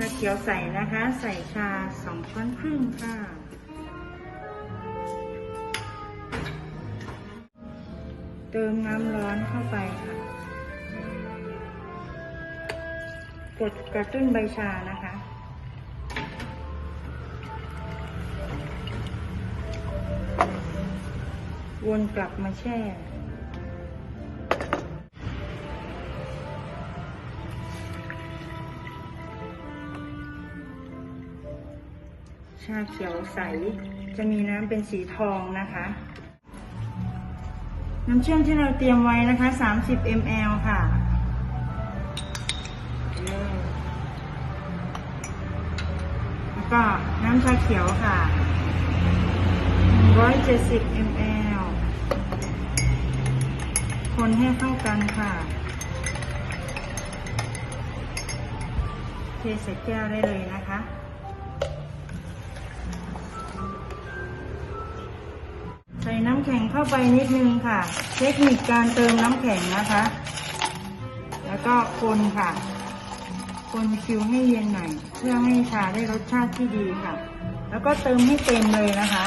ชาเขียวใส่นะคะ ใส่ชาสองช้อนครึ่งค่ะ เติมน้ำร้อนเข้าไปค่ะ กดกระตุ้นใบชานะคะวนกลับมาแช่ ชาเขียวใส จะมีน้ำเป็นสีทองนะคะ น้ำเชื่อมที่เราเตรียมไว้นะคะ 30 ml ค่ะแล้วก็น้ำชาเขียวค่ะ 170 ml คนให้เข้ากันค่ะเทใส่แก้วได้เลยนะคะ ส่น้ำแข็งเข้าไปนิดนึงค่ะ เทคนิคการเติมน้ำแข็งนะคะ แล้วก็คนค่ะ คนคิวให้เย็นหน่อย เพื่อให้ชาได้รสชาติที่ดีค่ะ แล้วก็เติมให้เต็มเลยนะคะ